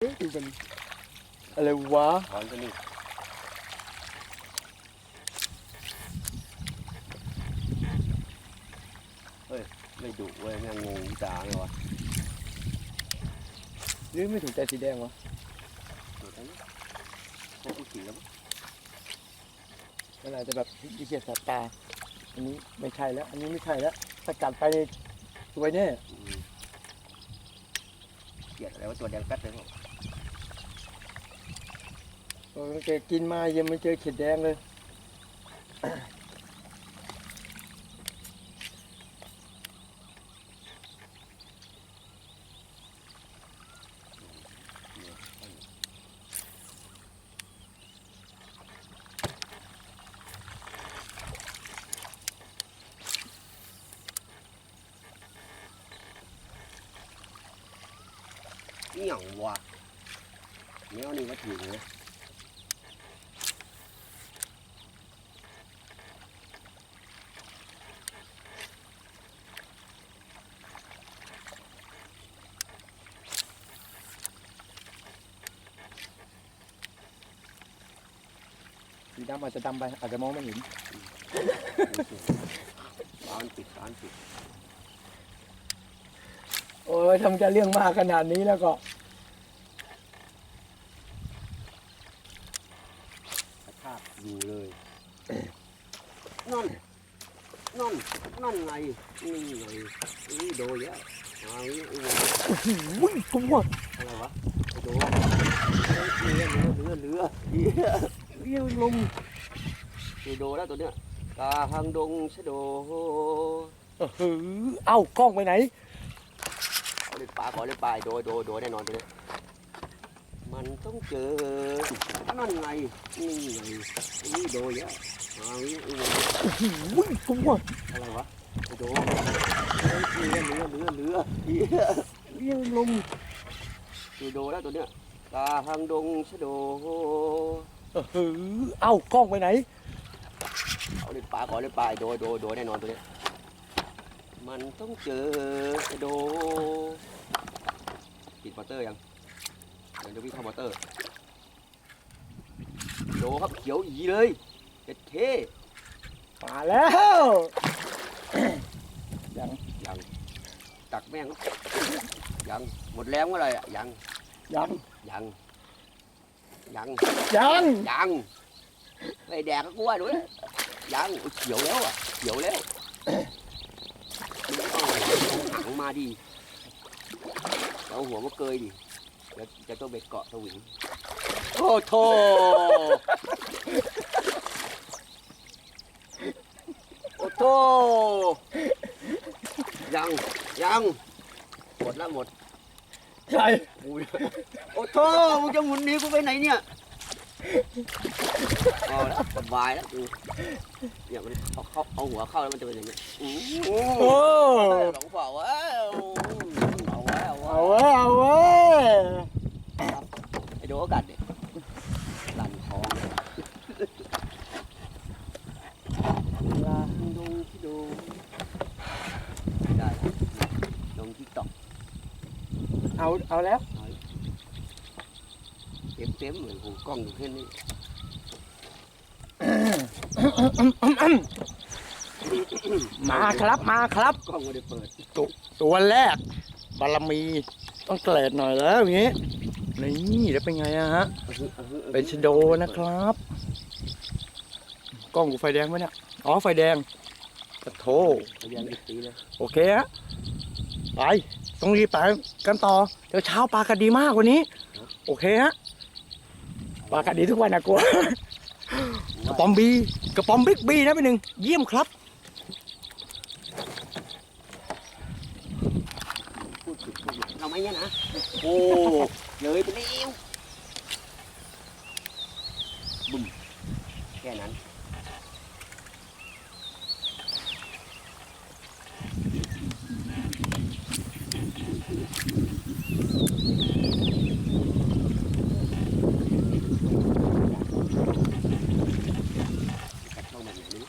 เอ๊ะดูมันอะไรวะถอนตัวนี้เฮ้ย ไม่ดุเว้ยแม่งงงจ๋าเลยวะหรือไม่ถูกใจสีแดงวะดุทั้งนี้พวกผู้สีแล้วมั้งมันอาจจะแบบดิเกียสายตา อันนี้ไม่ใช่แล้ว อันนี้ไม่ใช่แล้วสกัดไปในตัวเนี่ยอืมเกลียดอะไรว่าตัวแดงแป๊ดเลยพวก เออแกกินมายังไม่เจอเขียดแดงเลยนี่หยังวะแมวนี่มาถือเลย สีดำอาจจะดำไปอาจจะมองไม่เห็นร้านปิดร้านปิดโอ้ยทำแกเรื่องมากขนาดนี้แล้วก็สภาพอยู่เลยนั่นนั่นนั่นไงนี่ไงนี่โดยอะเอาอีกเอาอีกอุ้ยตัวอะไรวะไอ้โดเรือเรือเรือเรือ เรือเรือลมตัวโดแล้วตัวเนี้ยกาหังดงชะโดเออหือเอ้ากล้องไปไหนเอาเล่นปลาขอเล่นปลาไอ้โดโดโดแน่นอนตัวเนี้ยมันต้องเจอนั่นไงนี่ไงนี่โดยอะเอาอีกเอาอีกอุ้ยตัวอะไรวะไอ้โดเรือเรือเรือเรือเรือเรือลมตัวโดแล้วตัวเนี้ยกาหังดงชะโด เออหือเอ้ากล้องไปไหน เอาเล่นปลาขอเล่นปลาไอ้โดโดโดแน่นอนตัวเนี้ยมันต้องเจอไอ้โดปิดมอเตอร์ยังเดี๋ยวจะวิ่งเข้ามอเตอร์โดครับเขียวอีเลยเจ็ดเท่มาแล้วยังยังตักแม่งยังหมดแรงเมื่อไหรอะยังยังยัง ยังยังยังไอ้แดกก็กลัวด้วยยังโอ้ยเขียวแล้วอะเขียวแล้วมึงต้องเอาหางมาดิเอาหัวมาเกยดิเดี๋ยวจะต้องเบ็ดเกาะสวิงโอ้โถโอ้โถยังยังหมดแล้วหมด ใช่กูโอ้โถมึงจะหมุนหนีกูไปไหนเนี่ยเอาแล้วสบายแล้วกูเนี่ยมันเอาเข้าเอาหัวเข้าแล้วมันจะเป็นอย่างนี้อู้หูโอ้หลงเปล่าวะเอาไว้เอาไว้เอาเว้ยเอาเว้ยไอ้โดกัดเด็กลั่นท้องเลยลาดงที่ดูได้ครับลงทิกตอก เอาเอาแล้วเต็มเต็มๆเลยหูกล้องอยู่แค่นี้มาครับมาครับ กล้องไม่ได้เปิดตัวแรก บารมีต้องเกรดหน่อยแล้วอย่างงี้นี่แล้วเป็นไงอะฮะ เป็นชะโดนะครับ กล้องกูไฟแดงไหมเนี่ยอ๋อไฟแดงกระโถเรียนอีกตีเลยโอเคฮะ ไป ต้องรีบไปกันต่อ เดี๋ยวเช้าปลากัดดีมากกว่านี้ โอเคฮะปลากัดดีทุกวันนะกลัวกระป๋อมบีกระป๋อมบิ๊กบีนะเป็นหนึ่งเยี่ยมครับพูดผิดพูดผิดเราไม่เนี่ยนะโอ้เลยไปแล้วบุ้มแค่นั้นกัดเข้าแบบไหนไม่รู้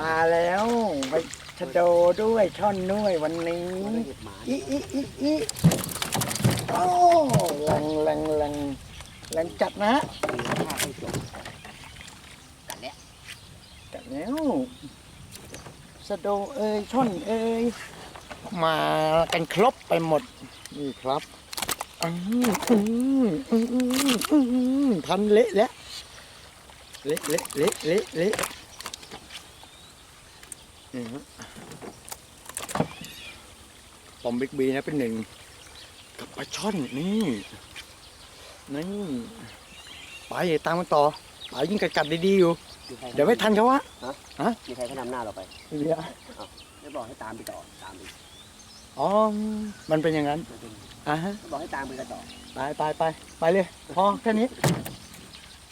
มาแล้วไปชะโดด้วยช่อนด้วยวันนี้มันได้เห็บหมาอีอีอีอีโอ้แรงแรงแรงแรงจัดนะตีข้าให้จบกันแล้วจัดแล้วสะโดเอ้ยช่อนเอ้ยมากันครบไปหมดนี่ครับอืมอืมอืมอืมอืมทันเละแล้วเละเละเละเละเละ นี่ฮะปอมบิ๊กบีนะเป็นหนึ่งกับปลาช่อนนี่นี่ไปตามกันต่อไปยิ่งกัดๆดีๆอยู่มีใครเดี๋ยวไม่ทันเขาวะมีใครเขานำหน้าเราไปเดี๋ยวไม่บอกให้ตามไปต่อตามไปอ๋อ มันเป็นอย่างนั้นไม่เป็นอะฮะไม่บอกให้ตามไปกันต่อไปไปไปไปเลยพอแค่นี้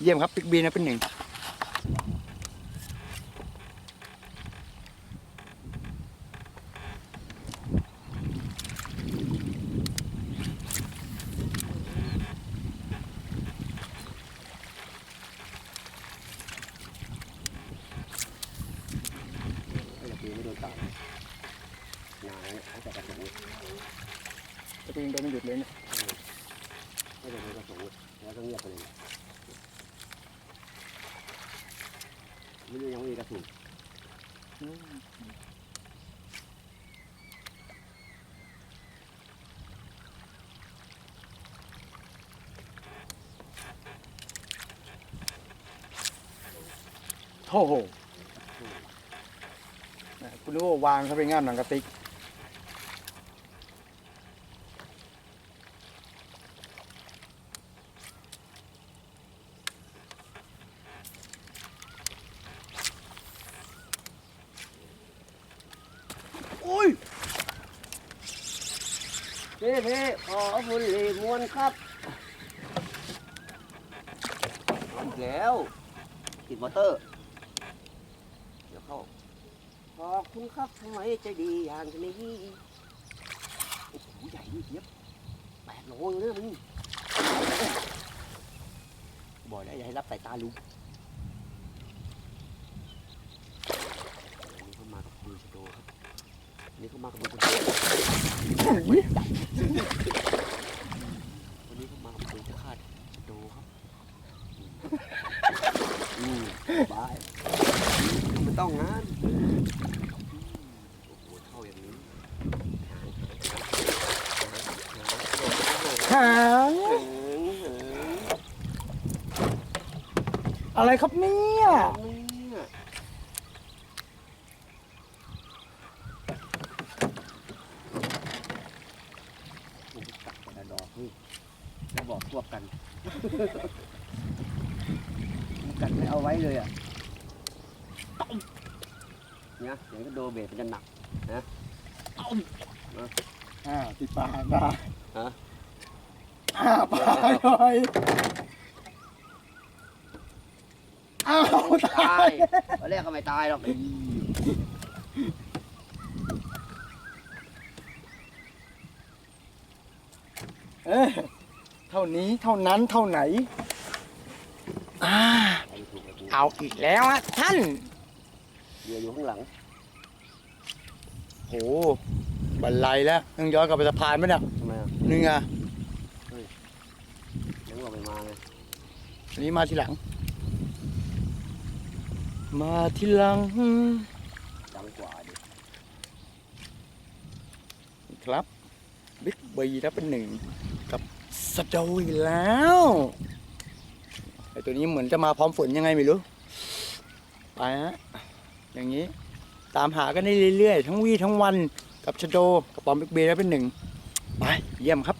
เยี่ยมครับปิกบีนะเป็นหนึ่ง ไม่จะปีไม่โดนต่อนานแล้วตั้งแต่กระสุนจะเป็นโดนไม่หยุดเลยเนี่ยไม่โดนกระสุนแล้วก็เงียบไปเลยไม่รู้ยังไม่มีกระสุนโถ่แห คุณรู้ว่าวางเขาไปง่ามหนังกระติกอุ้ยเพ่เพ่ขอบุหรี่มวนครับเอาอีกแล้วติดมอเตอร์ เดี๋ยวเข้า ขอบคุณครับทำไมใจดีอย่างนี้โอ้โหใหญ่นี่เทียบแปดโลเลยนะมึงบอกแล้วอย่าให้รับสายตาลุงอันนี้เขามากับบูชโดครับอันนี้เขามากับบูชโดวันนี้เขามากับบูชคาดโดครับอืมบายไม่ต้องงาน หางอะไรครับเนี่ยผมตักกระดอกนี่แล้วบอกพวกกันมันกัดไม่เอาไว้เลยอะ นี่ยเสียงก็โดเบสมันจะหนักอ่าติดปากได้ฮะอ่าปากหน่อยอ้าวตาตายยตอนแรกก็ไม่ตายหรอกเอ้ยเท่านี้เท่านั้นเท่าไหน อ่า เอาอีกแล้วอะท่าน เรืออยู่ข้างหลัง โหบันไลแล้วต้องย้อนกลับไปสะพานไหมเนี่ยทำไมอะนี่ไงยังเราไม่มาไงอันนี้มาทีหลัง มาทีหลังดังกว่าดิครับบิ๊กบีนะเป็นหนึ่งกับสะโดยแล้วไอตัวนี้เหมือนจะมาพร้อมฝนยังไงไม่รู้ ไปฮะ อย่างนี้ตามหากันได้เรื่อยๆ ทั้งวี่ทั้งวันกับชโดกับปอมบิ๊กบีนะเป็นหนึ่งไปเยี่ยมครับ